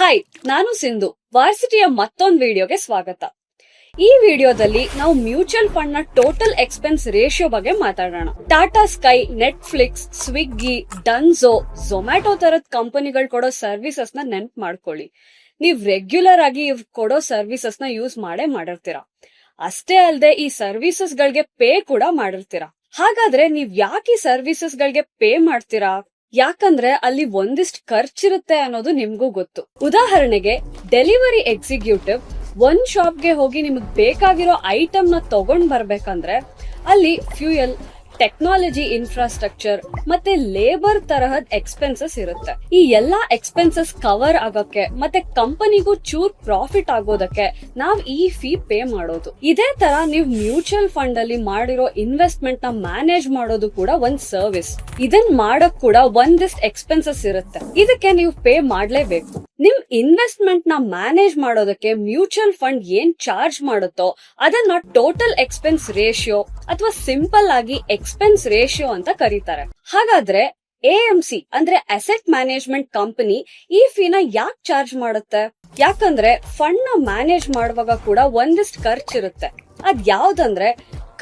Hi ನಾನು ಸಿಂಧು. ವಾರ್ಸಿಟಿಯ ಮತ್ತೊಂದು ವಿಡಿಯೋಗೆ ಸ್ವಾಗತ. ಈ ವಿಡಿಯೋದಲ್ಲಿ ನಾವು ಮ್ಯೂಚುವಲ್ ಫಂಡ್ನ ಟೋಟಲ್ ಎಕ್ಸ್ಪೆನ್ಸ್ ರೇಷಿಯೋ ಬಗ್ಗೆ ಮಾತಾಡೋಣ. ಟಾಟಾ ಸ್ಕೈ, ನೆಟ್ಫ್ಲಿಕ್ಸ್, ಸ್ವಿಗ್ಗಿ, ಡನ್ಸೋ, ಝೊಮ್ಯಾಟೊ ತರದ ಕಂಪನಿಗಳು ಕೊಡೋ ಸರ್ವಿಸಸ್ನ ನೆನ್ಪ್ ಮಾಡ್ಕೊಳ್ಳಿ. ನೀವು ರೆಗ್ಯುಲರ್ ಆಗಿ ಇವ್ ಕೊಡೋ ಸರ್ವಿಸಸ್ನ ಯೂಸ್ ಮಾಡೇ ಮಾಡಿರ್ತೀರಾ. ಅಷ್ಟೇ ಅಲ್ಲದೆ ಈ ಸರ್ವಿಸಸ್ ಗಳಿಗೆ ಪೇ ಕೂಡ ಮಾಡಿರ್ತೀರಾ. ಹಾಗಾದ್ರೆ ನೀವ್ ಯಾಕೆ ಸರ್ವಿಸಸ್ ಗಳಿಗೆ ಪೇ ಮಾಡ್ತೀರಾ? ಯಾಕಂದ್ರೆ ಅಲ್ಲಿ ಒಂದಿಷ್ಟು ಖರ್ಚಿರುತ್ತೆ ಅನ್ನೋದು ನಿಮ್ಗೂ ಗೊತ್ತು. ಉದಾಹರಣೆಗೆ ಡೆಲಿವರಿ ಎಕ್ಸಿಕ್ಯೂಟಿವ್ ಒಂದ್ ಶಾಪ್ಗೆ ಹೋಗಿ ನಿಮಗ್ ಬೇಕಾಗಿರೋ ಐಟಮ್ನ ತಗೊಂಡ್ ಬರ್ಬೇಕಂದ್ರೆ, ಅಲ್ಲಿ ಫ್ಯೂಯಲ್ ಟೆಕ್ನಾಲಜಿ ಇನ್ಫ್ರಾಸ್ಟ್ರಕ್ಚರ್ ಮತ್ತೆ ಲೇಬರ್ ತರಹದ ಎಕ್ಸ್ಪೆನ್ಸಸ್ ಇರುತ್ತೆ. ಈ ಎಲ್ಲಾ ಎಕ್ಸ್ಪೆನ್ಸಸ್ ಕವರ್ ಆಗಕ್ಕೆ ಮತ್ತೆ ಕಂಪನಿಗೂ ಚೂರ್ ಪ್ರಾಫಿಟ್ ಆಗೋದಕ್ಕೆ ನಾವ್ ಈ ಫೀ ಪೇ ಮಾಡೋದು. ಇದೇ ತರ ನೀವು ಮ್ಯೂಚುವಲ್ ಫಂಡ್ ಅಲ್ಲಿ ಮಾಡಿರೋ ಇನ್ವೆಸ್ಟ್ಮೆಂಟ್ನ ಮ್ಯಾನೇಜ್ ಮಾಡೋದು ಕೂಡ ಒಂದ್ ಸರ್ವಿಸ್ ಇದನ್ ಮಾಡಕ್ ಕೂಡ ಒಂದಿಷ್ಟು ಎಕ್ಸ್ಪೆನ್ಸಸ್ ಇರುತ್ತೆ. ಇದಕ್ಕೆ ನೀವು ಪೇ ಮಾಡ್ಲೇಬೇಕು. ನಿಮ್ ಇನ್ವೆಸ್ಟ್ಮೆಂಟ್ನ ಮ್ಯಾನೇಜ್ ಮಾಡೋದಕ್ಕೆ ಮ್ಯೂಚುವಲ್ ಫಂಡ್ ಏನ್ ಚಾರ್ಜ್ ಮಾಡುತ್ತೋ ಅದನ್ನ ಟೋಟಲ್ ಎಕ್ಸ್ಪೆನ್ಸ್ ರೇಷಿಯೋ ಅಥವಾ ಸಿಂಪಲ್ ಆಗಿ ಎಕ್ಸ್ಪೆನ್ಸ್ ರೇಷಿಯೋ ಅಂತ ಕರೀತಾರೆ. ಹಾಗಾದ್ರೆ ಸಿ ಅಂದ್ರೆ ಅಸೆಟ್ ಮ್ಯಾನೇಜ್ಮೆಂಟ್ ಕಂಪನಿ ಈ ಫೀನ ಯಾಕೆ ಚಾರ್ಜ್ ಮಾಡುತ್ತೆ? ಯಾಕಂದ್ರೆ ಫಂಡ್ನ ಮ್ಯಾನೇಜ್ ಮಾಡುವಾಗ ಕೂಡ ಒಂದಿಷ್ಟು ಖರ್ಚಿರುತ್ತೆ. ಅದ್ ಯಾವ್ದಂದ್ರೆ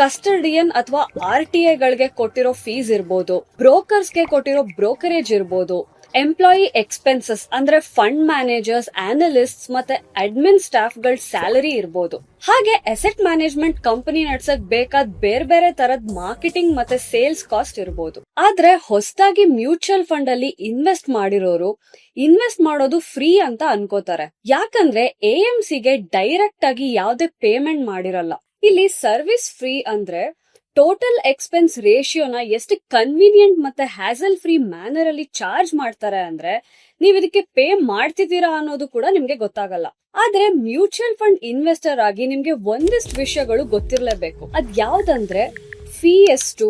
ಕಸ್ಟಡಿಯನ್ ಅಥವಾ ಆರ್ ಟಿ ಐಗಳಿಗೆ ಕೊಟ್ಟಿರೋ ಫೀಸ್ ಇರ್ಬೋದು, ಬ್ರೋಕರ್ಸ್ಗೆ ಕೊಟ್ಟಿರೋ ಬ್ರೋಕರೇಜ್ ಇರ್ಬೋದು ಎಂಪ್ಲಾಯಿ ಎಕ್ಸ್ಪೆನ್ಸಸ್ ಅಂದ್ರೆ ಫಂಡ್ ಮ್ಯಾನೇಜರ್ಸ್ ಅನಲಿಸ್ಟ್ ಮತ್ತೆ ಅಡ್ಮಿನ್ ಸ್ಟಾಫ್ಗಳ ಸ್ಯಾಲರಿ ಇರ್ಬೋದು. ಹಾಗೆ ಎಸೆಟ್ ಮ್ಯಾನೇಜ್ಮೆಂಟ್ ಕಂಪನಿ ನಡ್ಸಕ್ ಬೇಕಾದ ಬೇರೆ ಬೇರೆ ತರದ ಮಾರ್ಕೆಟಿಂಗ್ ಮತ್ತೆ ಸೇಲ್ಸ್ ಕಾಸ್ಟ್ ಇರ್ಬೋದು. ಆದ್ರೆ ಹೊಸದಾಗಿ ಮ್ಯೂಚುವಲ್ ಫಂಡ್ ಅಲ್ಲಿ ಇನ್ವೆಸ್ಟ್ ಮಾಡಿರೋರು ಇನ್ವೆಸ್ಟ್ ಮಾಡೋದು ಫ್ರೀ ಅಂತ ಅನ್ಕೋತಾರೆ. ಯಾಕಂದ್ರೆ ಎಎಂಸಿಗೆ ಡೈರೆಕ್ಟ್ ಆಗಿ ಯಾವ್ದೇ ಪೇಮೆಂಟ್ ಮಾಡಿರಲ್ಲ. ಇಲ್ಲಿ ಸರ್ವಿಸ್ ಫ್ರೀ ಅಂದ್ರೆ ಟೋಟಲ್ ಎಕ್ಸ್ಪೆನ್ಸ್ ರೇಷಿಯೋನ ಎಷ್ಟು ಕನ್ವೀನಿಯಂಟ್ ಮತ್ತೆ ಹ್ಯಾಸಲ್ ಫ್ರೀ ಮ್ಯಾನರ್ ಅಲ್ಲಿ ಚಾರ್ಜ್ ಮಾಡ್ತಾರೆ ಅಂದ್ರೆ ನೀವು ಇದಕ್ಕೆ ಪೇ ಮಾಡ್ತಿದ್ದೀರಾ ಅನ್ನೋದು ಕೂಡ ನಿಮ್ಗೆ ಗೊತ್ತಾಗಲ್ಲ. ಆದ್ರೆ ಮ್ಯೂಚುವಲ್ ಫಂಡ್ ಇನ್ವೆಸ್ಟರ್ ಆಗಿ ನಿಮ್ಗೆ ಒಂದಿಷ್ಟು ವಿಷಯಗಳು ಗೊತ್ತಿರಲೇಬೇಕು. ಅದ್ ಯಾವ್ದಂದ್ರೆ ಫೀ ಎಷ್ಟು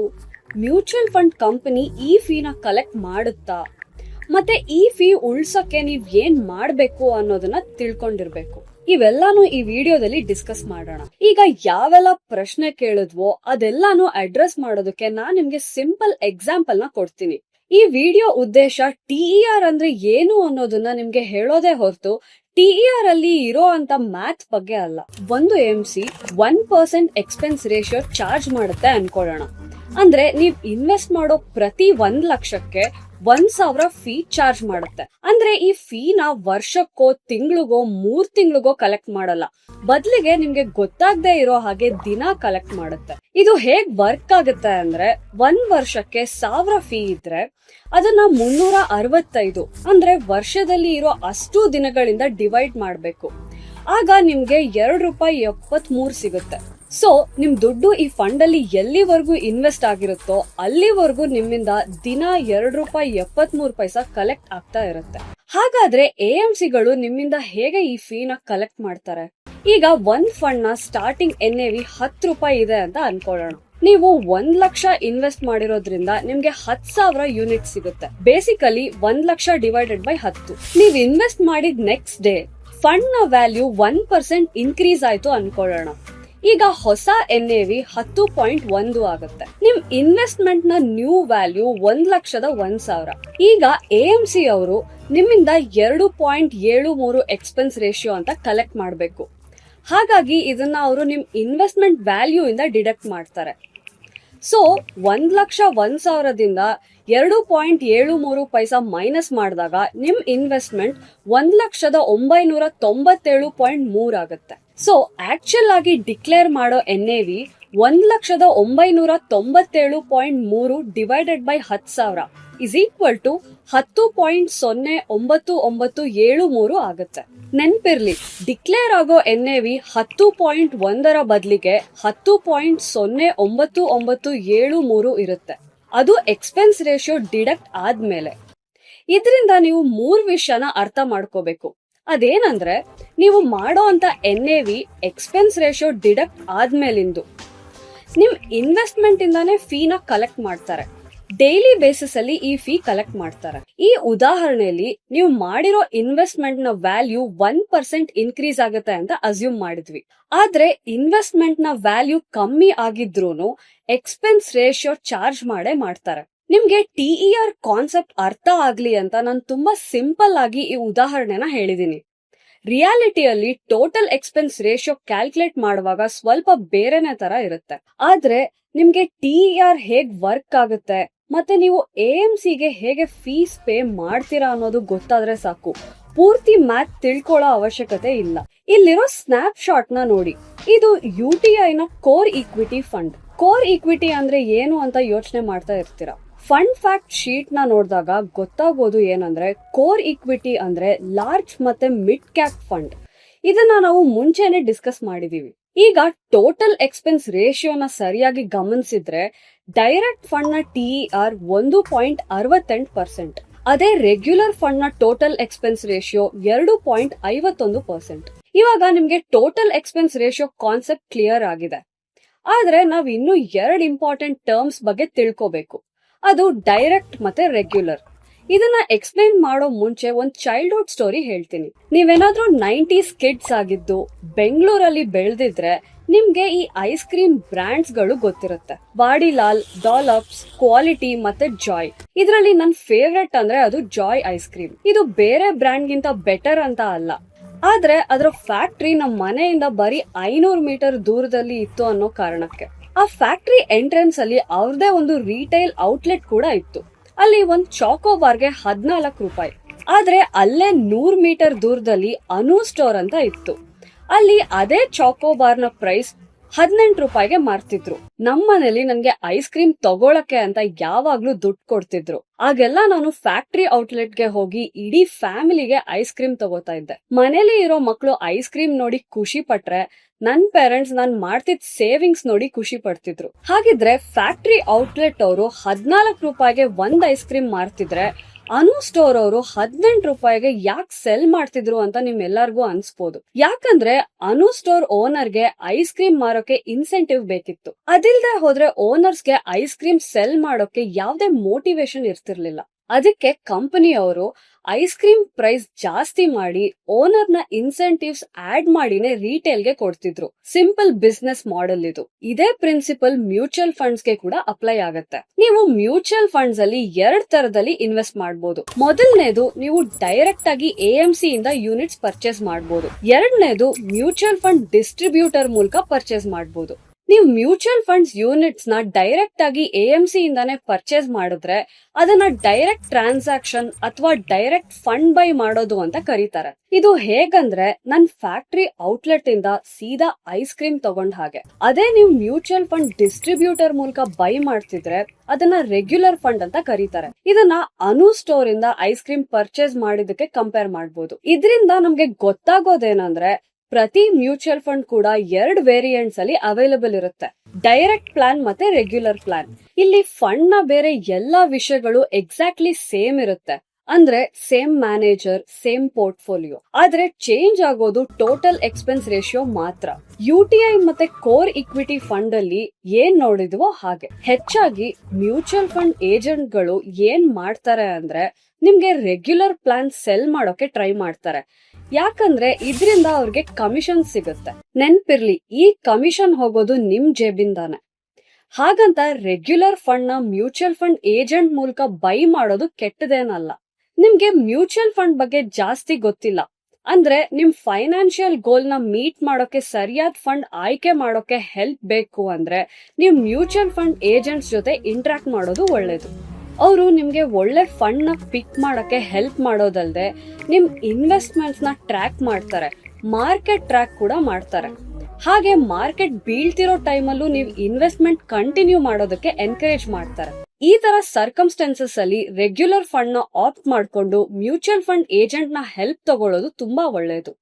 ಮ್ಯೂಚುವಲ್ ಫಂಡ್ ಕಂಪನಿ ಈ ಫೀನ ಕಲೆಕ್ಟ್ ಮಾಡುತ್ತಾ, ಮತ್ತೆ ಈ ಫೀ ಉಳ್ಸಕ್ಕೆ ನೀವ್ ಏನ್ ಮಾಡ್ಬೇಕು ಅನ್ನೋದನ್ನ ತಿಳ್ಕೊಂಡಿರ್ಬೇಕು. ಇವೆಲ್ಲಾನು ಈ ವಿಡಿಯೋದಲ್ಲಿ ಡಿಸ್ಕಸ್ ಮಾಡೋಣ. ಈಗ ಯಾವೆಲ್ಲ ಪ್ರಶ್ನೆ ಕೇಳಿದ್ವೋ ಅದೆಲ್ಲಾನು ಅಡ್ರೆಸ್ ಮಾಡೋದಕ್ಕೆ ನಾನ್ ನಿಮ್ಗೆ ಸಿಂಪಲ್ ಎಕ್ಸಾಂಪಲ್ನ ಕೊಡ್ತೀನಿ. ಈ ವಿಡಿಯೋ ಉದ್ದೇಶ ಟಿಇಆರ್ ಅಂದ್ರೆ ಏನು ಅನ್ನೋದನ್ನ ನಿಮ್ಗೆ ಹೇಳೋದೇ ಹೊರತು ಟಿಇಆರ್ ಅಲ್ಲಿ ಇರೋ ಅಂತ ಮ್ಯಾಥ್ ಬಗ್ಗೆ ಅಲ್ಲ. ಒಂದು M C one percent expense ratio charge ಮಾಡುತ್ತೆ ಅನ್ಕೊಳ್ಳೋಣ. ಅಂದ್ರೆ ನೀವ್ ಇನ್ವೆಸ್ಟ್ ಮಾಡೋ ಪ್ರತಿ ಒಂದ್ ಲಕ್ಷಕ್ಕೆ ಒಂದ್ ಸಾವಿರ ಫೀ ಚಾರ್ಜ್ ಮಾಡುತ್ತೆ. ಅಂದ್ರೆ ಈ ಫೀನ ವರ್ಷಕ್ಕೋ ತಿಂಗಳಿಗೋ ಮೂರ್ ತಿಂಗಳಿಗೋ ಕಲೆಕ್ಟ್ ಮಾಡಲ್ಲ. ಬದ್ಲಿಗೆ ನಿಮ್ಗೆ ಗೊತ್ತಾಗದೆ ಇರೋ ಹಾಗೆ ದಿನ ಕಲೆಕ್ಟ್ ಮಾಡುತ್ತೆ. ಇದು ಹೇಗ್ ವರ್ಕ್ ಆಗುತ್ತೆ ಅಂದ್ರೆ ಒಂದ್ ವರ್ಷಕ್ಕೆ ಸಾವಿರ ಫೀ ಇದ್ರೆ ಅದನ್ನ ಮುನ್ನೂರ ಅರವತ್ತೈದು ಅಂದ್ರೆ ವರ್ಷದಲ್ಲಿ ಇರೋ ಅಷ್ಟು ದಿನಗಳಿಂದ ಡಿವೈಡ್ ಮಾಡ್ಬೇಕು. ಆಗ ನಿಮ್ಗೆ ಎರಡು ರೂಪಾಯಿ ಎಪ್ಪತ್ ಮೂರ್ ಸಿಗುತ್ತೆ. ಸೊ ನಿಮ್ ದುಡ್ಡು ಈ ಫಂಡ್ ಅಲ್ಲಿ ಎಲ್ಲಿವರೆಗೂ ಇನ್ವೆಸ್ಟ್ ಆಗಿರುತ್ತೋ, ಅಲ್ಲಿವರೆಗೂ ನಿಮ್ಮಿಂದ ದಿನ ಎರಡು ರೂಪಾಯಿ ಎಪ್ಪತ್ ಮೂರು ಪೈಸಾ ಕಲೆಕ್ಟ್ ಆಗ್ತಾ ಇರುತ್ತೆ. ಹಾಗಾದ್ರೆ ಎ ಎಂ ಸಿಗಳು ನಿಮ್ಮಿಂದ ಹೇಗೆ ಈ ಫೀನ ಕಲೆಕ್ಟ್ ಮಾಡ್ತಾರೆ? ಈಗ ಒಂದ್ ಫಂಡ್ನ ಸ್ಟಾರ್ಟಿಂಗ್ ಎನ್ ಎ ವಿ ಹತ್ತು ರೂಪಾಯಿ ಇದೆ ಅಂತ ಅನ್ಕೊಳ್ಳೋಣ. ನೀವು ಒಂದ್ ಲಕ್ಷ ಇನ್ವೆಸ್ಟ್ ಮಾಡಿರೋದ್ರಿಂದ ನಿಮ್ಗೆ ಹತ್ ಸಾವಿರ ಯೂನಿಟ್ ಸಿಗುತ್ತೆ. ಬೇಸಿಕಲಿ ಒಂದ್ ಲಕ್ಷ ಡಿವೈಡೆಡ್ ಬೈ ಹತ್ತು. ನೀವ್ ಇನ್ವೆಸ್ಟ್ ಮಾಡಿದ ನೆಕ್ಸ್ಟ್ ಡೇ ಫಂಡ್ನ ವ್ಯಾಲ್ಯೂ ಒನ್ ಪರ್ಸೆಂಟ್ ಇನ್ಕ್ರೀಸ್ ಆಯ್ತು ಅನ್ಕೊಳ್ಳೋಣ. ಈಗ ಹೊಸ ಎನ್ ಎ ವಿ ಹತ್ತು ಪಾಯಿಂಟ್ ಒಂದು ಆಗುತ್ತೆ. ನಿಮ್ ಇನ್ವೆಸ್ಟ್ಮೆಂಟ್ನ ನ್ಯೂ ವ್ಯಾಲ್ಯೂ ಒಂದ್ ಲಕ್ಷದ ಒಂದ್ ಸಾವಿರ. ಈಗ ಎ ಎಂ ಸಿ ಅವರು ನಿಮ್ಮಿಂದ ಎರಡು ಪಾಯಿಂಟ್ ಏಳು ಮೂರು ಎಕ್ಸ್ಪೆನ್ಸ್ ರೇಷಿಯೋ ಅಂತ ಕಲೆಕ್ಟ್ ಮಾಡಬೇಕು. ಹಾಗಾಗಿ ಇದನ್ನ ಅವರು ನಿಮ್ ಇನ್ವೆಸ್ಟ್ಮೆಂಟ್ ವ್ಯಾಲ್ಯೂ ಇಂದ ಡಿಡಕ್ಟ್ ಮಾಡ್ತಾರೆ. ಸೊ, ಒಂದ್ ಲಕ್ಷ ಒಂದ್ ಸಾವಿರದಿಂದ ಎರಡು ಪಾಯಿಂಟ್ ಏಳು ಮೂರು ಪೈಸಾ ಮೈನಸ್ ಮಾಡಿದಾಗ ನಿಮ್ ಇನ್ವೆಸ್ಟ್ಮೆಂಟ್ ಒಂದ್ ಲಕ್ಷದ ಒಂಬೈನೂರ ತೊಂಬತ್ತೇಳು ಪಾಯಿಂಟ್ ಮೂರ್ ಆಗುತ್ತೆ. ಸೊ ಆಕ್ಚುಲ್ ಆಗಿ ಡಿಕ್ಲೇರ್ ಮಾಡೋ ಎನ್ ಎ ವಿ ಒಂದ್ ಲಕ್ಷದ ಒಂಬೈನೂರ ತೊಂಬತ್ತೇಳು ಪಾಯಿಂಟ್ ಮೂರು ಡಿವೈಡೆಡ್ ಬೈ ಹತ್ತು ಸಾವಿರ ಇಸ್ ಈಕ್ವಲ್ ಟು ಹತ್ತು ಪಾಯಿಂಟ್ ಸೊನ್ನೆ ಒಂಬತ್ತು ಒಂಬತ್ತು ಏಳು ಮೂರು ಆಗುತ್ತೆ. ನೆನ್ಪಿರ್ಲಿ ಡಿಕ್ಲೇರ್ ಆಗೋ ಎನ್ ಎ ವಿ ಹತ್ತು ಪಾಯಿಂಟ್ ಒಂದರ ಬದಲಿಗೆ ಹತ್ತು ಪಾಯಿಂಟ್ ಸೊನ್ನೆ ಒಂಬತ್ತು ಒಂಬತ್ತು ಏಳು ಮೂರು ಇರುತ್ತೆ. ಅದು ಎಕ್ಸ್ಪೆನ್ಸ್ ರೇಷಿಯೋ ಡಿಡಕ್ಟ್ ಆದ್ಮೇಲೆ. ಇದರಿಂದ ನೀವು ಮೂರು ವಿಷಯನ ಅರ್ಥ ಮಾಡ್ಕೋಬೇಕು. ಅದೇನಂದ್ರೆ ನೀವು ಮಾಡೋ ಅಂತ N A V expense ratio deduct ಆದ್ಮೇಲಿಂದು. ನಿಮ್ ಇನ್ವೆಸ್ಟ್ಮೆಂಟ್ ಇಂದಾನೇ ಫೀನ ಕಲೆಕ್ಟ್ ಮಾಡ್ತಾರೆ. ಡೈಲಿ ಬೇಸಿಸ್ ಅಲ್ಲಿ ಈ ಫೀ ಕಲೆಕ್ಟ್ ಮಾಡ್ತಾರೆ. ಈ ಉದಾಹರಣೆಯಲ್ಲಿ ನೀವು ಮಾಡಿರೋ ಇನ್ವೆಸ್ಟ್ಮೆಂಟ್ನ ವ್ಯಾಲ್ಯೂ ಒನ್ ಪರ್ಸೆಂಟ್ ಇನ್ಕ್ರೀಸ್ ಆಗುತ್ತೆ ಅಂತ ಅಸ್ಯೂಮ್ ಮಾಡಿದ್ವಿ. ಆದ್ರೆ ಇನ್ವೆಸ್ಟ್ಮೆಂಟ್ನ ವ್ಯಾಲ್ಯೂ ಕಮ್ಮಿ ಆಗಿದ್ರೂನು ಎಕ್ಸ್ಪೆನ್ಸ್ ರೇಷಿಯೋ ಚಾರ್ಜ್ ಮಾಡೇ ಮಾಡ್ತಾರೆ. ನಿಮ್ಗೆ ಟಿಇಆರ್ ಕಾನ್ಸೆಪ್ಟ್ ಅರ್ಥ ಆಗ್ಲಿ ಅಂತ ನಾನು ತುಂಬಾ ಸಿಂಪಲ್ ಆಗಿ ಈ ಉದಾಹರಣೆನ ಹೇಳಿದೀನಿ. ರಿಯಾಲಿಟಿಯಲ್ಲಿ ಟೋಟಲ್ ಎಕ್ಸ್ಪೆನ್ಸ್ ರೇಷಿಯೋ ಕ್ಯಾಲ್ಕುಲೇಟ್ ಮಾಡುವಾಗ ಸ್ವಲ್ಪ ಬೇರೆನೆ ತರ ಇರುತ್ತೆ. ಆದ್ರೆ ನಿಮ್ಗೆ ಟಿಇಆರ್ ಹೇಗ್ ವರ್ಕ್ ಆಗುತ್ತೆ, ಮತ್ತೆ ನೀವು ಎ ಎಂ ಗೆ ಹೇಗೆ ಫೀಸ್ ಪೇ ಮಾಡ್ತೀರಾ ಅನ್ನೋದು ಗೊತ್ತಾದ್ರೆ ಸಾಕು. ಪೂರ್ತಿ ಮ್ಯಾಥ್ ತಿಳ್ಕೊಳ್ಳೋ ಅವಶ್ಯಕತೆ ಇಲ್ಲ. ಇಲ್ಲಿರೋ ಸ್ನ್ಯಾಪ್ ಶಾಟ್ನ ನೋಡಿ. ಇದು ಯು ಟಿ ಐ ನ core equity fund. Core equity ಅಂದ್ರೆ ಏನು ಅಂತ ಯೋಚನೆ ಮಾಡ್ತಾ ಇರ್ತೀರಾ? ಫಂಡ್ ಫ್ಯಾಕ್ಟ್ ಶೀಟ್ನ ನೋಡಿದಾಗ ಗೊತ್ತಾಗೋದು ಏನಂದ್ರೆ ಕೋರ್ ಇಕ್ವಿಟಿ ಅಂದ್ರೆ ಲಾರ್ಜ್ ಮತ್ತೆ ಮಿಡ್ ಕ್ಯಾಪ್ ಫಂಡ್ ಇದನ್ನ ನಾವು ಮುಂಚೆನೆ ಡಿಸ್ಕಸ್ ಮಾಡಿದೀವಿ. ಈಗ ಟೋಟಲ್ ಎಕ್ಸ್ಪೆನ್ಸ್ ರೇಷಿಯೋನ ಸರಿಯಾಗಿ ಗಮನಿಸಿದ್ರೆ ಡೈರೆಕ್ಟ್ ಫಂಡ್ನ ಟಿಇಆರ್ ಒಂದು ಪಾಯಿಂಟ್ ಅರವತ್ತೆಂಟು ಪರ್ಸೆಂಟ್ ಅದೇ ರೆಗ್ಯುಲರ್ ಫಂಡ್ನ ಟೋಟಲ್ ಎಕ್ಸ್ಪೆನ್ಸ್ ರೇಷಿಯೋ ಎರಡು ಪಾಯಿಂಟ್ ಐವತ್ತೊಂದು ಪರ್ಸೆಂಟ್ ಇವಾಗ ನಿಮ್ಗೆ total expense ratio concept clear ಆಗಿದೆ. ಆದ್ರೆ ನಾವ್ ಇನ್ನು ಎರಡು ಇಂಪಾರ್ಟೆಂಟ್ ಟರ್ಮ್ಸ್ ಬಗ್ಗೆ ತಿಳ್ಕೋಬೇಕು. ಅದು ಡೈರೆಕ್ಟ್ ಮತ್ತೆ ರೆಗ್ಯುಲರ್. ಇದನ್ನ ಎಕ್ಸ್ಪ್ಲೈನ್ ಮಾಡೋ ಮುಂಚೆ ಒಂದ್ ಚೈಲ್ಡ್ಹುಡ್ ಸ್ಟೋರಿ ಹೇಳ್ತೀನಿ. ನೀವೇನಾದ್ರೂ ನೈಂಟೀಸ್ ಕಿಡ್ಸ್ ಆಗಿದ್ದು, ಬೆಂಗಳೂರಲ್ಲಿ ಬೆಳೆದಿದ್ರೆ ನಿಮ್ಗೆ ಈ ಐಸ್ ಕ್ರೀಮ್ ಬ್ರಾಂಡ್ಸ್ಗಳು ಗೊತ್ತಿರುತ್ತೆ. ವಾಡಿಲಾಲ್ ಡಾಲಪ್ಸ್ ಕ್ವಾಲಿಟಿ ಮತ್ತೆ ಜಾಯ್ ಇದರಲ್ಲಿ ನನ್ ಫೇವ್ರೆಟ್ ಅಂದ್ರೆ ಅದು ಜಾಯ್ ಐಸ್ ಕ್ರೀಮ್ ಇದು ಬೇರೆ ಬ್ರ್ಯಾಂಡ್ ಗಿಂತ ಬೆಟರ್ ಅಂತ ಅಲ್ಲ. ಆದ್ರೆ ಅದರ ಫ್ಯಾಕ್ಟ್ರಿ ನಮ್ಮ ಮನೆಯಿಂದ ಬರೀ ಐನೂರು ಮೀಟರ್ ದೂರದಲ್ಲಿ ಇತ್ತು ಅನ್ನೋ ಕಾರಣಕ್ಕೆ. ಆ ಫ್ಯಾಕ್ಟ್ರಿ ಎಂಟ್ರೆನ್ಸ್ ಅಲ್ಲಿ ಅವ್ರದೇ ಒಂದು ರಿಟೈಲ್ ಔಟ್ಲೆಟ್ ಕೂಡ ಇತ್ತು. ಅಲ್ಲಿ ಒಂದ್ ಚಾಕೋಬಾರ್ಗೆ ಹದಿನಾಲ್ಕು ರೂಪಾಯಿ. ಆದ್ರೆ ಅಲ್ಲೇ ನೂರ್ ಮೀಟರ್ ದೂರದಲ್ಲಿ ಅನು ಸ್ಟೋರ್ ಅಂತ ಇತ್ತು. ಅಲ್ಲಿ ಅದೇ ಚಾಕೋಬಾರ್ನ ಪ್ರೈಸ್ ಹದಿನೆಂಟು ರೂಪಾಯಿಗೆ ಮಾರ್ತಿದ್ರು. ನಮ್ಮನೇಲಿ ನನ್ಗೆ ಐಸ್ ಕ್ರೀಮ್ ತಗೊಳಕ್ಕೆ ಅಂತ ಯಾವಾಗ್ಲೂ ದುಡ್ಡು ಕೊಡ್ತಿದ್ರು. ಆಗೆಲ್ಲ ನಾನು ಫ್ಯಾಕ್ಟ್ರಿ ಔಟ್ಲೆಟ್ಗೆ ಹೋಗಿ ಇಡೀ ಫ್ಯಾಮಿಲಿಗೆ ಐಸ್ ಕ್ರೀಮ್ ತಗೋತಾ ಇದ್ದೆ. ಮನೇಲಿ ಇರೋ ಮಕ್ಕಳು ಐಸ್ ಕ್ರೀಮ್ ನೋಡಿ ಖುಷಿ ಪಟ್ರೆ, ನನ್ ಪೇರೆಂಟ್ಸ್ ನಾನ್ ಮಾಡ್ತಿದ್ ಸೇವಿಂಗ್ಸ್ ನೋಡಿ ಖುಷಿ ಪಡ್ತಿದ್ರು. ಹಾಗಿದ್ರೆ ಫ್ಯಾಕ್ಟ್ರಿ ಔಟ್ಲೆಟ್ ಅವರು ಹದ್ನಾಲ್ಕು ರೂಪಾಯಿಗೆ ಒಂದ್ ಐಸ್ ಕ್ರೀಮ್ ಮಾರ್ತಿದ್ರೆ ಅನು ಸ್ಟೋರ್ ಅವರು ಹದಿನೆಂಟು ರೂಪಾಯಿಗೆ ಯಾಕೆ ಸೆಲ್ ಮಾಡ್ತಿದ್ರು ಅಂತ ನಿಮ್ ಎಲ್ಲಾರ್ಗು ಅನ್ಸ್ಬೋದು. ಯಾಕಂದ್ರೆ ಅನು ಸ್ಟೋರ್ ಓನರ್ಗೆ ಐಸ್ ಕ್ರೀಮ್ ಮಾರೋಕೆ ಇನ್ಸೆಂಟಿವ್ ಬೇಕಿತ್ತು. ಅದಿಲ್ದೆ ಹೋದ್ರೆ ಓನರ್ಸ್ಗೆ ಐಸ್ ಕ್ರೀಮ್ ಸೆಲ್ ಮಾಡೋಕೆ ಯಾವ್ದೇ ಮೋಟಿವೇಶನ್ ಇರ್ತಿರ್ಲಿಲ್ಲ. ಅದಕ್ಕೆ ಕಂಪನಿಯವರು ಐಸ್ ಕ್ರೀಮ್ ಪ್ರೈಸ್ ಜಾಸ್ತಿ ಮಾಡಿ ಓನರ್ನ ಇನ್ಸೆಂಟಿವ್ಸ್ ಆಡ್ ಮಾಡಿನೇ ರಿಟೇಲ್ಗೆ ಕೊಡ್ತಿದ್ರು. ಸಿಂಪಲ್ ಬಿಸ್ನೆಸ್ ಮಾಡೆಲ್ ಇದು. ಇದೇ ಪ್ರಿನ್ಸಿಪಲ್ ಮ್ಯೂಚುವಲ್ ಫಂಡ್ಸ್ಗೆ ಕೂಡ ಅಪ್ಲೈ ಆಗುತ್ತೆ. ನೀವು ಮ್ಯೂಚುವಲ್ ಫಂಡ್ಸ್ ಅಲ್ಲಿ ಎರಡ್ ತರದಲ್ಲಿ ಇನ್ವೆಸ್ಟ್ ಮಾಡಬಹುದು ಮೊದಲನೇದು ನೀವು ಡೈರೆಕ್ಟ್ ಆಗಿ ಎಎಂಸಿ ಇಂದ ಯೂನಿಟ್ಸ್ ಪರ್ಚೇಸ್ ಮಾಡಬಹುದು ಎರಡನೇದು ಮ್ಯೂಚುವಲ್ ಫಂಡ್ ಡಿಸ್ಟ್ರಿಬ್ಯೂಟರ್ ಮೂಲಕ ಪರ್ಚೇಸ್ ಮಾಡಬಹುದು ನೀವು ಮ್ಯೂಚುವಲ್ ಫಂಡ್ಸ್ ಯೂನಿಟ್ಸ್ನ ಡೈರೆಕ್ಟ್ ಆಗಿ ಎಎಂಸಿ ಇಂದಾನೆ ಪರ್ಚೇಸ್ ಮಾಡಿದ್ರೆ ಅದನ್ನ ಡೈರೆಕ್ಟ್ ಟ್ರಾನ್ಸಾಕ್ಷನ್ ಅಥವಾ ಡೈರೆಕ್ಟ್ ಫಂಡ್ ಬೈ ಮಾಡೋದು ಅಂತ ಕರೀತಾರೆ. ಇದು ಹೇಗಂದ್ರೆ ನನ್ ಫ್ಯಾಕ್ಟ್ರಿ ಔಟ್ಲೆಟ್ ಇಂದ ಸೀದಾ ಐಸ್ ಕ್ರೀಮ್ ತಗೊಂಡ್ ಹಾಗೆ. ಅದೇ ನೀವು ಮ್ಯೂಚುವಲ್ ಫಂಡ್ ಡಿಸ್ಟ್ರಿಬ್ಯೂಟರ್ ಮೂಲಕ ಬೈ ಮಾಡ್ತಿದ್ರೆ ಅದನ್ನ ರೆಗ್ಯುಲರ್ ಫಂಡ್ ಅಂತ ಕರೀತಾರೆ. ಇದನ್ನ ಅನು ಸ್ಟೋರ್ ಇಂದ ಐಸ್ ಕ್ರೀಮ್ ಪರ್ಚೇಸ್ ಮಾಡಿದಕ್ಕೆ ಕಂಪೇರ್ ಮಾಡಬಹುದು ಇದರಿಂದ ನಮ್ಗೆ ಗೊತ್ತಾಗೋದೇನಂದ್ರೆ ಪ್ರತಿ ಮ್ಯೂಚುವಲ್ ಫಂಡ್ ಕೂಡ ಎರಡು ವೇರಿಯಂಟ್ಸ್ ಅಲ್ಲಿ ಅವೈಲಬಲ್ ಇರುತ್ತೆ. ಡೈರೆಕ್ಟ್ ಪ್ಲಾನ್ ಮತ್ತೆ ರೆಗ್ಯುಲರ್ ಪ್ಲಾನ್ ಇಲ್ಲಿ ಫಂಡ್ನ ಬೇರೆ ಎಲ್ಲಾ ವಿಷಯಗಳು ಎಕ್ಸಾಕ್ಟ್ಲಿ ಸೇಮ್ ಇರುತ್ತೆ. ಅಂದ್ರೆ ಸೇಮ್ ಮ್ಯಾನೇಜರ್ ಸೇಮ್ ಪೋರ್ಟ್ಫೋಲಿಯೋ ಆದ್ರೆ ಚೇಂಜ್ ಆಗೋದು ಟೋಟಲ್ ಎಕ್ಸ್ಪೆನ್ಸ್ ರೇಷಿಯೋ ಮಾತ್ರ. ಯು ಟಿ ಐ ಮತ್ತೆ ಕೋರ್ ಇಕ್ವಿಟಿ ಫಂಡ್ ಅಲ್ಲಿ ಏನ್ ನೋಡಿದ್ವೋ ಹಾಗೆ. ಹೆಚ್ಚಾಗಿ ಮ್ಯೂಚುವಲ್ ಫಂಡ್ ಏಜೆಂಟ್ಗಳು ಏನ್ ಮಾಡ್ತಾರೆ ಅಂದ್ರೆ ನಿಮ್ಗೆ ರೆಗ್ಯುಲರ್ ಪ್ಲಾನ್ ಸೆಲ್ ಮಾಡೋಕೆ ಟ್ರೈ ಮಾಡ್ತಾರೆ. ಯಾಕಂದ್ರೆ ಇದರಿಂದ ಅವ್ರಿಗೆ ಕಮಿಷನ್ ಸಿಗುತ್ತೆ. ನೆನ್ಪಿರ್ಲಿ, ಈ ಕಮಿಷನ್ ಹೋಗೋದು ನಿಮ್ ಜೇಬಿಂದಾನೆ. ಹಾಗಂತ ರೆಗ್ಯುಲರ್ ಫಂಡ್ನ ಮ್ಯೂಚುವಲ್ ಫಂಡ್ ಏಜೆಂಟ್ ಮೂಲಕ ಬೈ ಮಾಡೋದು ಕೆಟ್ಟದೇನಲ್ಲ. ನಿಮ್ಗೆ ಮ್ಯೂಚುವಲ್ ಫಂಡ್ ಬಗ್ಗೆ ಜಾಸ್ತಿ ಗೊತ್ತಿಲ್ಲ. ಅಂದ್ರೆ ನಿಮ್ ಫೈನಾನ್ಷಿಯಲ್ ಗೋಲ್ನ ಮೀಟ್ ಮಾಡೋಕೆ ಸರಿಯಾದ ಫಂಡ್ ಆಯ್ಕೆ ಮಾಡೋಕೆ ಹೆಲ್ಪ್ ಬೇಕು ಅಂದ್ರೆ, ನೀವು ಮ್ಯೂಚುವಲ್ ಫಂಡ್ ಏಜೆಂಟ್ಸ್ ಜೊತೆ ಇಂಟ್ರಾಕ್ಟ್ ಮಾಡೋದು ಒಳ್ಳೇದು. ಅವರು ನಿಮಗೆ ಒಳ್ಳೆ ಫಂಡ್ನ ಪಿಕ್ ಮಾಡೋಕ್ಕೆ ಹೆಲ್ಪ್ ಮಾಡೋದಲ್ಲದೆ ನಿಮ್ಮ ಇನ್ವೆಸ್ಟ್ಮೆಂಟ್ಸ್ನ ಟ್ರ್ಯಾಕ್ ಮಾಡ್ತಾರೆ ಮಾರ್ಕೆಟ್ ಟ್ರ್ಯಾಕ್ ಕೂಡ ಮಾಡ್ತಾರೆ. ಹಾಗೆ ಮಾರ್ಕೆಟ್ ಬೀಳ್ತಿರೋ ಟೈಮಲ್ಲೂ ನೀವು ಇನ್ವೆಸ್ಟ್ಮೆಂಟ್ ಕಂಟಿನ್ಯೂ ಮಾಡೋದಕ್ಕೆ ಎನ್ಕರೇಜ್ ಮಾಡ್ತಾರೆ. ಈ ತರ ಸರ್ಕಮ್ಸ್ಟೆನ್ಸಸ್ ಅಲ್ಲಿ ರೆಗ್ಯುಲರ್ ಫಂಡ್ನ ಆಪ್ಟ್ ಮಾಡ್ಕೊಂಡು ಮ್ಯೂಚುವಲ್ ಫಂಡ್ ಏಜೆಂಟ್ನ ಹೆಲ್ಪ್ ತಗೊಳ್ಳೋದು ತುಂಬಾ ಒಳ್ಳೆಯದು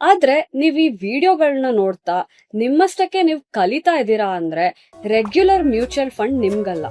ಆದ್ರೆ ನೀವು ಈ ವಿಡಿಯೋಗಳನ್ನ ನೋಡ್ತಾ ನಿಮ್ಮಷ್ಟಕ್ಕೆ ನೀವು ಕಲಿತಾ ಇದ್ದೀರಾ ಅಂದ್ರೆ ರೆಗ್ಯುಲರ್ ಮ್ಯೂಚುವಲ್ ಫಂಡ್ ನಿಮ್ಗಲ್ಲ.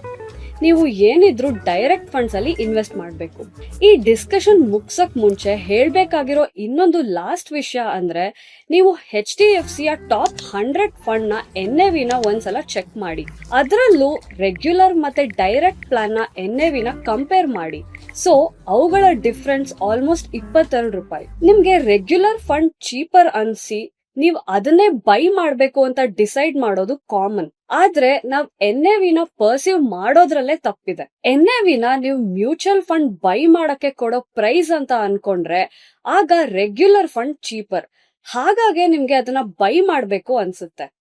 ನೀವು ಏನಿದ್ರು ಡೈರೆಕ್ಟ್ ಫಂಡ್ಸ್ ಅಲ್ಲಿ ಇನ್ವೆಸ್ಟ್ ಮಾಡಬೇಕು. ಈ ಡಿಸ್ಕಷನ್ ಮುಗ್ಸಕ್ ಮುಂಚೆ ಹೇಳಬೇಕಾಗಿರೋ ಇನ್ನೊಂದು ಲಾಸ್ಟ್ ವಿಷಯ ಅಂದ್ರೆ, ನೀವು ಹೆಚ್ ಡಿ ಎಫ್ ಸಿಯ ಟಾಪ್ ಹಂಡ್ರೆಡ್ ಫಂಡ್ನ ಎನ್ ಎ ವಿನ ಒಂದ್ಸಲ ಚೆಕ್ ಮಾಡಿ. ಅದರಲ್ಲೂ ರೆಗ್ಯುಲರ್ ಮತ್ತೆ ಡೈರೆಕ್ಟ್ ಪ್ಲಾನ್ನ ಎನ್ ಎ ವಿನ ಕಂಪೇರ್ ಮಾಡಿ. ಸೊ ಅವುಗಳ ಡಿಫ್ರೆನ್ಸ್ ಆಲ್ಮೋಸ್ಟ್ ಇಪ್ಪತ್ತೆರಡು ರೂಪಾಯಿ. ನಿಮ್ಗೆ ರೆಗ್ಯುಲರ್ ಫಂಡ್ ಚೀಪರ್ ಅನ್ಸಿ ನೀವ್ ಅದನ್ನೇ ಬೈ ಮಾಡ್ಬೇಕು ಅಂತ ಡಿಸೈಡ್ ಮಾಡೋದು ಕಾಮನ್. ಆದ್ರೆ ನಾವ್ ಎನ್ ಎ ವಿನ ಪರ್ಸೀವ್ ಮಾಡೋದ್ರಲ್ಲೇ ತಪ್ಪಿದೆ. ಎನ್ ಎ ವಿನ ನೀವು ಮ್ಯೂಚುವಲ್ ಫಂಡ್ ಬೈ ಮಾಡಕ್ಕೆ ಕೊಡೋ ಪ್ರೈಸ್ ಅಂತ ಅನ್ಕೊಂಡ್ರೆ ಆಗ ರೆಗ್ಯುಲರ್ ಫಂಡ್ ಚೀಪರ್. ಹಾಗಾಗಿ ನಿಮ್ಗೆ ಅದನ್ನ ಬೈ ಮಾಡ್ಬೇಕು ಅನ್ಸುತ್ತೆ.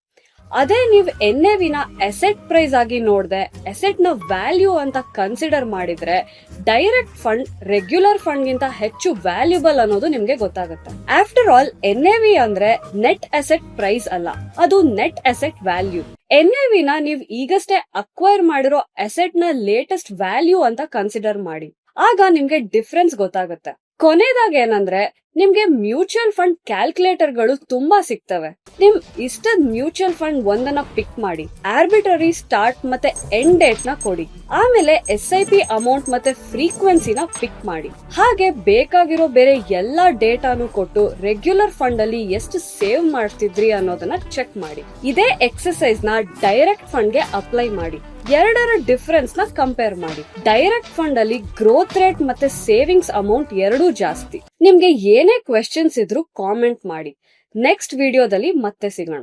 ಅದೇ ನೀವು ಎನ್ ಎ ವಿನ ಎಸೆಟ್ ಪ್ರೈಸ್ ಆಗಿ ನೋಡ್ದೆ ಎಸೆಟ್ನ ವ್ಯಾಲ್ಯೂ ಅಂತ ಕನ್ಸಿಡರ್ ಮಾಡಿದ್ರೆ ಡೈರೆಕ್ಟ್ ಫಂಡ್ ರೆಗ್ಯುಲರ್ ಫಂಡ್ ಗಿಂತ ಹೆಚ್ಚು ವ್ಯಾಲ್ಯೂಬಲ್ ಅನ್ನೋದು ನಿಮ್ಗೆ ಗೊತ್ತಾಗುತ್ತೆ. After all N A V ಅಂದ್ರೆ ನೆಟ್ ಎಸೆಟ್ ಪ್ರೈಸ್ ಅಲ್ಲ, ಅದು net asset value N A ವಿನ ನೀವು ಈಗಷ್ಟೇ ಅಕ್ವೈರ್ ಮಾಡಿರೋ ಅಸೆಟ್ನ ಲೇಟೆಸ್ಟ್ ವ್ಯಾಲ್ಯೂ ಅಂತ ಕನ್ಸಿಡರ್ ಮಾಡಿ. ಆಗ ನಿಮ್ಗೆ ಡಿಫ್ರೆನ್ಸ್ ಗೊತ್ತಾಗುತ್ತೆ. ಕೊನೆದಾಗ ಏನಂದ್ರೆ ನಿಮ್ಗೆ ಮ್ಯೂಚುವಲ್ ಫಂಡ್ ಕ್ಯಾಲ್ಕುಲೇಟರ್ಗಳು ತುಂಬಾ ಸಿಗ್ತವೆ. ನಿಮ್ ಇಷ್ಟದ ಮ್ಯೂಚುವಲ್ ಫಂಡ್ ಒಂದನ್ನ ಪಿಕ್ ಮಾಡಿ ಆರ್ಬಿಟರಿ ಸ್ಟಾರ್ಟ್ ಮತ್ತೆ ಎಂಡ್ ಡೇಟ್ನ ಕೊಡಿ. ಆಮೇಲೆ ಎಸ್ ಐ ಪಿ ಅಮೌಂಟ್ ಮತ್ತೆ ಫ್ರೀಕ್ವೆನ್ಸಿನ ಪಿಕ್ ಮಾಡಿ. ಹಾಗೆ ಬೇಕಾಗಿರೋ ಬೇರೆ ಎಲ್ಲಾ ಡೇಟಾನು ಕೊಟ್ಟು ರೆಗ್ಯುಲರ್ ಫಂಡ್ ಅಲ್ಲಿ ಎಷ್ಟು ಸೇವ್ ಮಾಡ್ತಿದ್ರಿ ಅನ್ನೋದನ್ನ ಚೆಕ್ ಮಾಡಿ. ಇದೇ ಎಕ್ಸಸೈಸ್ನ ಡೈರೆಕ್ಟ್ ಫಂಡ್ಗೆ ಅಪ್ಲೈ ಮಾಡಿ. ಎರಡರ ಡಿಫರೆನ್ಸ್ನ ಕಂಪೇರ್ ಮಾಡಿ. ಡೈರೆಕ್ಟ್ ಫಂಡ್ ಅಲ್ಲಿ ಗ್ರೋತ್ ರೇಟ್ ಮತ್ತೆ ಸೇವಿಂಗ್ಸ್ ಅಮೌಂಟ್ ಎರಡೂ ಜಾಸ್ತಿ. ನಿಮ್ಗೆ ಏನೇ ಕ್ವೆಶನ್ಸ್ ಇದ್ರು ಕಾಮೆಂಟ್ ಮಾಡಿ. ನೆಕ್ಸ್ಟ್ ವಿಡಿಯೋದಲ್ಲಿ ಮತ್ತೆ ಸಿಗೋಣ.